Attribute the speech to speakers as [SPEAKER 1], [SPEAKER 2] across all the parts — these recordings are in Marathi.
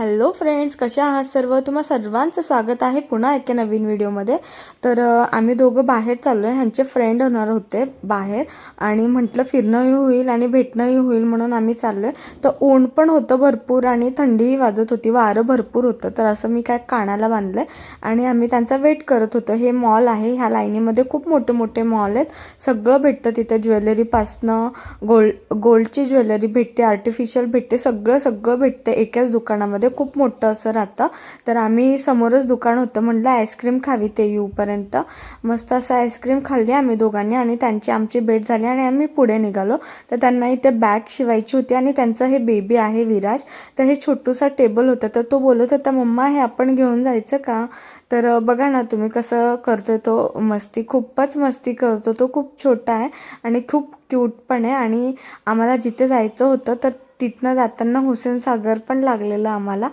[SPEAKER 1] हॅलो फ्रेंड्स कशा आहात सर्व? तुम्हा सर्वांचं स्वागत आहे पुन्हा एका नवीन व्हिडिओमध्ये. तर आम्ही दोघं बाहेर चाललो आहे ह्यांचे फ्रेंड होणार होते बाहेर आणि म्हटलं फिरणंही होईल आणि भेटणंही होईल म्हणून आम्ही चाललो आहे तर ऊन पण होतं भरपूर आणि थंडीही वाजत होती. वारं भरपूर होतं. तर असं मी काय कानाला बांधलं आणि आम्ही त्यांचा वेट करत होतो. हे मॉल आहे. ह्या लाईनीमध्ये खूप मोठे मोठे मॉल आहेत. सगळं भेटतं तिथे. ज्वेलरीपासनं गोल्ड गोल्डची ज्वेलरी भेटते आर्टिफिशियल भेटते सगळं सगळं भेटते एकाच दुकानामध्ये. खूप मोठं असं राहतं. तर आम्ही समोरच दुकान होतं म्हटलं आईस्क्रीम खावी ते येऊपर्यंत. मस्त असं आईस्क्रीम खाल्ली आम्ही दोघांनी आणि त्यांची आमची भेट झाली आणि आम्ही पुढे निघालो. तर त्यांना इथे बॅग शिवायची होती आणि त्यांचं हे बेबी आहे विराज. तर हे छोटूसा टेबल होतं तर तो बोलत होता मम्मा हे आपण घेऊन जायचं का? तर बघा ना तुम्ही कसं करतोय तो मस्ती. खूपच मस्ती करतो तो. खूप छोटा आहे आणि खूप क्यूट पण आहे आणि आम्हाला जिथे जायचं होतं तर तिथनं जाताना हुसेन सागर पण लागलेलं आम्हाला.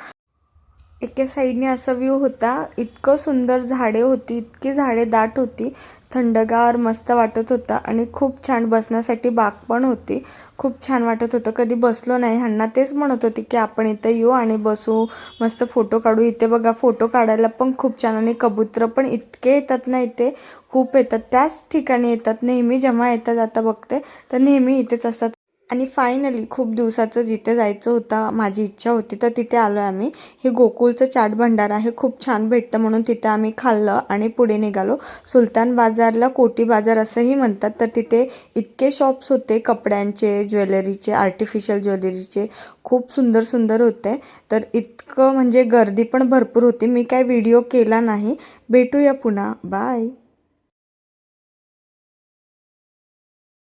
[SPEAKER 1] एके साईडने असा व्ह्यू होता. इतकं सुंदर झाडे होती इतकी झाडे दाट होती. थंडगार मस्त वाटत होता आणि खूप छान बसण्यासाठी बाग पण होती. खूप छान वाटत होतं. कधी बसलो नाही. ह्यांना तेच म्हणत होती की आपण इथं येऊ आणि बसू. मस्त फोटो काढू. इथे बघा फोटो काढायला पण खूप छान आणि कबूतर पण इतके येतात ना इथे. खूप येतात. त्याच ठिकाणी येतात. नेहमी जेव्हा येतात आता बघते तर नेहमी इथेच असतात. आणि फायनली खूप दिवसाचं जिथे जायचं होतं माझी इच्छा होती तर तिथे आलो आहे आम्ही. हे गोकुळचं चाट भंडारा हे खूप छान भेटतं म्हणून तिथे आम्ही खाल्लं आणि पुढे निघालो. सुलतान बाजारला कोटी बाजार असंही म्हणतात तर तिथे इतके शॉप्स होते कपड्यांचे ज्वेलरीचे आर्टिफिशियल ज्वेलरीचे खूप सुंदर सुंदर होते. तर इतकं म्हणजे गर्दी पण भरपूर होती. मी काय व्हिडिओ केला नाही. भेटूया पुन्हा. बाय